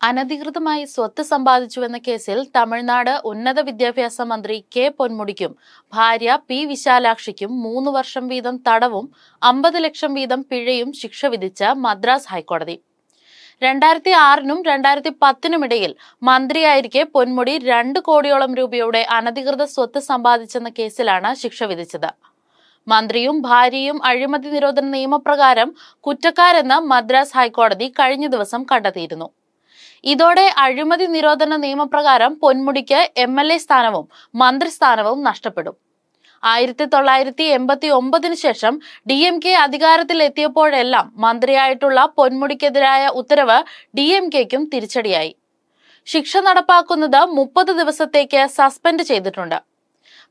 അനധികൃതമായി സ്വത്ത് സമ്പാദിച്ചുവെന്ന കേസിൽ തമിഴ്നാട് ഉന്നത വിദ്യാഭ്യാസ മന്ത്രി കെ പൊന്മുടിക്കും ഭാര്യ പി വിശാലാക്ഷിക്കും മൂന്ന് വർഷം വീതം തടവും അമ്പത് ലക്ഷം വീതം പിഴയും ശിക്ഷ വിധിച്ച മദ്രാസ് ഹൈക്കോടതി. രണ്ടായിരത്തി ആറിനും രണ്ടായിരത്തി പത്തിനും ഇടയിൽ മന്ത്രിയായിരിക്കെ പൊന്മുടി രണ്ട് കോടിയോളം രൂപയുടെ അനധികൃത സ്വത്ത് സമ്പാദിച്ചെന്ന കേസിലാണ് ശിക്ഷ വിധിച്ചത്. മന്ത്രിയും ഭാര്യയും അഴിമതി നിരോധന നിയമപ്രകാരം കുറ്റക്കാരെന്ന് മദ്രാസ് ഹൈക്കോടതി കഴിഞ്ഞ ദിവസം കണ്ടെത്തിയിരുന്നു. ഇതോടെ അഴിമതി നിരോധന നിയമപ്രകാരം പൊന്മുടിക്ക് എം എൽ എ സ്ഥാനവും മന്ത്രിസ്ഥാനവും നഷ്ടപ്പെടും. ആയിരത്തി തൊള്ളായിരത്തി എൺപത്തി ഒമ്പതിനു ശേഷം ഡി എം കെ അധികാരത്തിലെത്തിയപ്പോഴെല്ലാം മന്ത്രിയായിട്ടുള്ള പൊന്മുടിക്കെതിരായ ഉത്തരവ് ഡി എം കെക്കും തിരിച്ചടിയായി. ശിക്ഷ നടപ്പാക്കുന്നത് മുപ്പത് ദിവസത്തേക്ക് സസ്പെൻഡ് ചെയ്തിട്ടുണ്ട്.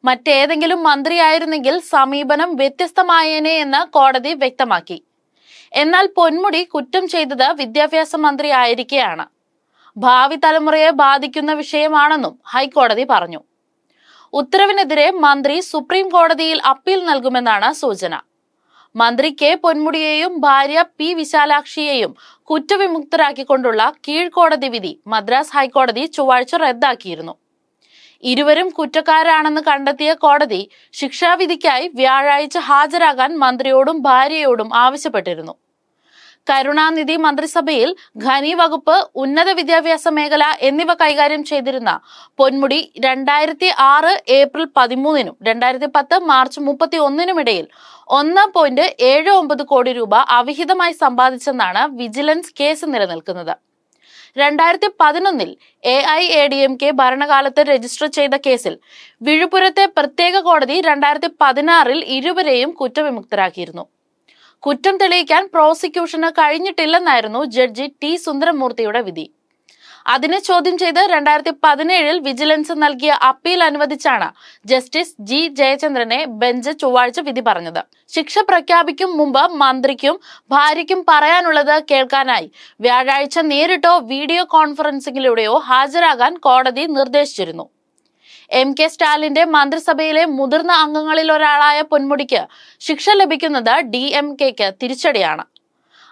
മറ്റേതെങ്കിലും മന്ത്രിയായിരുന്നെങ്കിൽ സമീപനം വ്യത്യസ്തമായേനെ എന്ന് കോടതി വ്യക്തമാക്കി. എന്നാൽ പൊന്മുടി കുറ്റം ചെയ്തത് വിദ്യാഭ്യാസ മന്ത്രി ആയിരിക്കെയാണ്. ഭാവി തലമുറയെ ബാധിക്കുന്ന വിഷയമാണെന്നും ഹൈക്കോടതി പറഞ്ഞു. ഉത്തരവിനെതിരെ മന്ത്രി സുപ്രീം കോടതിയിൽ അപ്പീൽ നൽകുമെന്നാണ് സൂചന. മന്ത്രി കെ പൊന്മുടിയെയും ഭാര്യ പി വിശാലാക്ഷിയെയും കുറ്റവിമുക്തരാക്കിക്കൊണ്ടുള്ള കീഴ്ക്കോടതി വിധി മദ്രാസ് ഹൈക്കോടതി ചൊവ്വാഴ്ച റദ്ദാക്കിയിരുന്നു. ഇരുവരും കുറ്റക്കാരാണെന്ന് കണ്ടെത്തിയ കോടതി ശിക്ഷാവിധിക്കായി വ്യാഴാഴ്ച ഹാജരാകാൻ മന്ത്രിയോടും ഭാര്യയോടും ആവശ്യപ്പെട്ടിരുന്നു. കരുണാനിധി മന്ത്രിസഭയിൽ ഖനി വകുപ്പ് ഉന്നത വിദ്യാഭ്യാസ മേഖല എന്നിവ കൈകാര്യം ചെയ്തിരുന്ന പൊന്മുടി രണ്ടായിരത്തി ആറ് ഏപ്രിൽ പതിമൂന്നിനും രണ്ടായിരത്തി പത്ത് മാർച്ച് മുപ്പത്തി ഒന്നിനും ഇടയിൽ ഒന്ന് പോയിന്റ് ഏഴ് ഒമ്പത് കോടി രൂപ അവിഹിതമായി സമ്പാദിച്ചെന്നാണ് വിജിലൻസ് കേസ് നിലനിൽക്കുന്നത്. രണ്ടായിരത്തി പതിനൊന്നിൽ A I A D M K ഭരണകാലത്ത് രജിസ്റ്റർ ചെയ്ത കേസിൽ വിഴുപുരത്തെ പ്രത്യേക കോടതി രണ്ടായിരത്തി പതിനാറിൽ ഇരുവരെയും കുറ്റവിമുക്തരാക്കിയിരുന്നു. കുറ്റം തെളിയിക്കാൻ പ്രോസിക്യൂഷന് കഴിഞ്ഞിട്ടില്ലെന്നായിരുന്നു ജഡ്ജി ടി സുന്ദരമൂർത്തിയുടെ വിധി. അതിനെ ചോദ്യം ചെയ്ത് രണ്ടായിരത്തി പതിനേഴിൽ വിജിലൻസ് നൽകിയ അപ്പീൽ അനുവദിച്ചാണ് ജസ്റ്റിസ് ജി ജയചന്ദ്രനെ ബെഞ്ച് ചൊവ്വാഴ്ച വിധി പറഞ്ഞത്. ശിക്ഷ പ്രഖ്യാപിക്കും മുമ്പ് മന്ത്രിക്കും ഭാര്യയ്ക്കും പറയാനുള്ളത് കേൾക്കാനായി. വ്യാഴാഴ്ച നേരിട്ടോ വീഡിയോ കോൺഫറൻസിംഗിലൂടെയോ ഹാജരാകാൻ കോടതി നിർദ്ദേശിച്ചിരുന്നു. എം കെ സ്റ്റാലിന്റെ മന്ത്രിസഭയിലെ മുതിർന്ന അംഗങ്ങളിൽ ഒരാളായ പൊന്മുടിക്ക് ശിക്ഷ ലഭിക്കുന്നത് ഡി എം കെക്ക് തിരിച്ചടിയാണ്.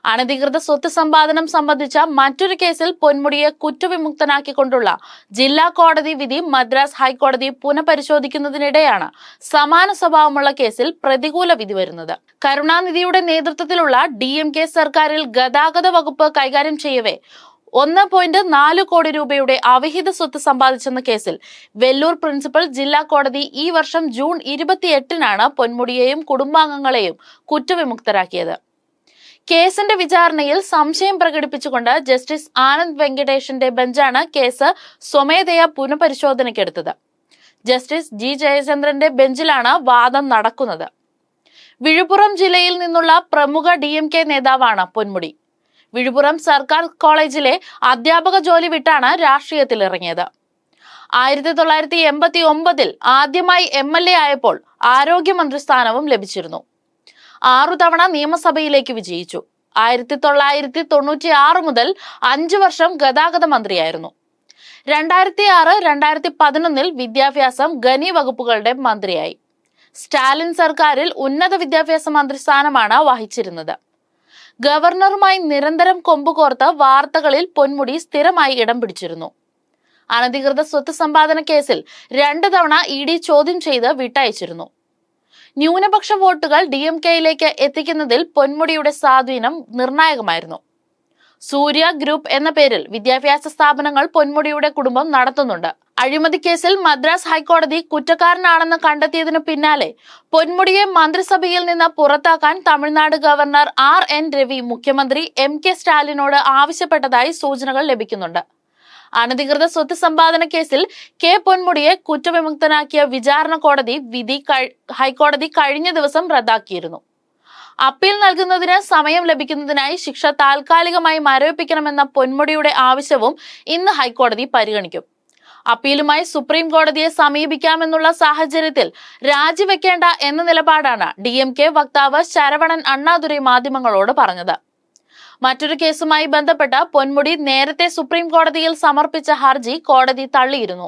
അനധികൃത സ്വത്ത് സമ്പാദനം സംബന്ധിച്ച മറ്റൊരു കേസിൽ പൊന്മുടിയെ കുറ്റവിമുക്തനാക്കിക്കൊണ്ടുള്ള ജില്ലാ കോടതി വിധി മദ്രാസ് ഹൈക്കോടതി പുനഃപരിശോധിക്കുന്നതിനിടെയാണ് സമാന സ്വഭാവമുള്ള കേസിൽ പ്രതികൂല വിധി വരുന്നത്. കരുണാനിധിയുടെ നേതൃത്വത്തിലുള്ള ഡി സർക്കാരിൽ ഗതാഗത വകുപ്പ് കൈകാര്യം ചെയ്യവേ ഒന്ന് പോയിന്റ് നാല് കോടി രൂപയുടെ അവിഹിത സ്വത്ത് സമ്പാദിച്ചെന്ന കേസിൽ വെല്ലൂർ പ്രിൻസിപ്പൽ ജില്ലാ കോടതി ഈ വർഷം ജൂൺ ഇരുപത്തിയെട്ടിനാണ് പൊന്മുടിയെയും കുടുംബാംഗങ്ങളെയും കുറ്റവിമുക്തരാക്കിയത്. കേസിന്റെ വിചാരണയിൽ സംശയം പ്രകടിപ്പിച്ചുകൊണ്ട് ജസ്റ്റിസ് ആനന്ദ് വെങ്കടേഷിന്റെ ബെഞ്ചാണ് കേസ് സ്വമേധയാ പുനഃപരിശോധനയ്ക്കെടുത്തത്. ജസ്റ്റിസ് ജി ജയചന്ദ്രന്റെ ബെഞ്ചിലാണ് വാദം നടക്കുന്നത്. വിഴുപ്പുറം ജില്ലയിൽ നിന്നുള്ള പ്രമുഖ ഡി നേതാവാണ് പൊന്മുടി. വിഴുപുറം സർക്കാർ കോളേജിലെ അധ്യാപക ജോലി വിട്ടാണ് രാഷ്ട്രീയത്തിൽ ഇറങ്ങിയത് ആയിരത്തി തൊള്ളായിരത്തി എൺപത്തി ഒമ്പതിൽ ആദ്യമായി എം എൽ എ ആയപ്പോൾ ആരോഗ്യമന്ത്രി സ്ഥാനവും ലഭിച്ചിരുന്നു. ആറു തവണ നിയമസഭയിലേക്ക് വിജയിച്ചു. ആയിരത്തി തൊള്ളായിരത്തി തൊണ്ണൂറ്റി ആറ് മുതൽ അഞ്ചു വർഷം ഗതാഗത മന്ത്രിയായിരുന്നു. രണ്ടായിരത്തി ആറ് രണ്ടായിരത്തി പതിനൊന്നിൽ വിദ്യാഭ്യാസം ഖനി വകുപ്പുകളുടെ മന്ത്രിയായി. സ്റ്റാലിൻ സർക്കാരിൽ ഉന്നത വിദ്യാഭ്യാസ മന്ത്രി സ്ഥാനമാണ് വഹിച്ചിരുന്നത്. ഗവർണറുമായി നിരന്തരം കൊമ്പുകോർത്ത് വാർത്തകളിൽ പൊന്മുടി സ്ഥിരമായി ഇടം പിടിച്ചിരുന്നു. അനധികൃത സ്വത്ത് സമ്പാദന കേസിൽ രണ്ട് തവണ ഇ ഡി ചോദ്യം ചെയ്ത് വിട്ടയച്ചിരുന്നു. ന്യൂനപക്ഷ വോട്ടുകൾ ഡി എം കെയിലേക്ക് എത്തിക്കുന്നതിൽ പൊന്മുടിയുടെ സ്വാധീനം നിർണായകമായിരുന്നു. സൂര്യ ഗ്രൂപ്പ് എന്ന പേരിൽ വിദ്യാഭ്യാസ സ്ഥാപനങ്ങൾ പൊന്മുടിയുടെ കുടുംബം നടത്തുന്നുണ്ട്. അഴിമതി കേസിൽ മദ്രാസ് ഹൈക്കോടതി കുറ്റക്കാരനാണെന്ന് കണ്ടെത്തിയതിനു പിന്നാലെ പൊന്മുടിയെ മന്ത്രിസഭയിൽ നിന്ന് പുറത്താക്കാൻ Tamil Nadu governor R N Ravi മുഖ്യമന്ത്രി എം കെ സ്റ്റാലിനോട് ആവശ്യപ്പെട്ടതായി സൂചനകൾ ലഭിക്കുന്നുണ്ട്. അനധികൃത സ്വത്ത് സമ്പാദന കേസിൽ കെ പൊന്മുടിയെ കുറ്റവിമുക്തനാക്കിയ വിചാരണ കോടതി വിധി ഹൈക്കോടതി കഴിഞ്ഞ ദിവസം റദ്ദാക്കിയിരുന്നു. അപ്പീൽ നൽകുന്നതിന് സമയം ലഭിക്കുന്നതിനായി ശിക്ഷ താൽക്കാലികമായി മരവിപ്പിക്കണമെന്ന പൊന്മുടിയുടെ ആവശ്യവും ഇന്ന് ഹൈക്കോടതി പരിഗണിക്കും. അപ്പീലുമായി സുപ്രീം കോടതിയെ സമീപിക്കാമെന്നുള്ള സാഹചര്യത്തിൽ രാജിവെക്കേണ്ട എന്ന നിലപാടാണ് ഡി എം കെ വക്താവ് ശരവണൻ അണ്ണാദുരൈ മാധ്യമങ്ങളോട് പറഞ്ഞത്. മറ്റൊരു കേസുമായി ബന്ധപ്പെട്ട പൊന്മുടി നേരത്തെ സുപ്രീം കോടതിയിൽ സമർപ്പിച്ച ഹർജി കോടതി തള്ളിയിരുന്നു.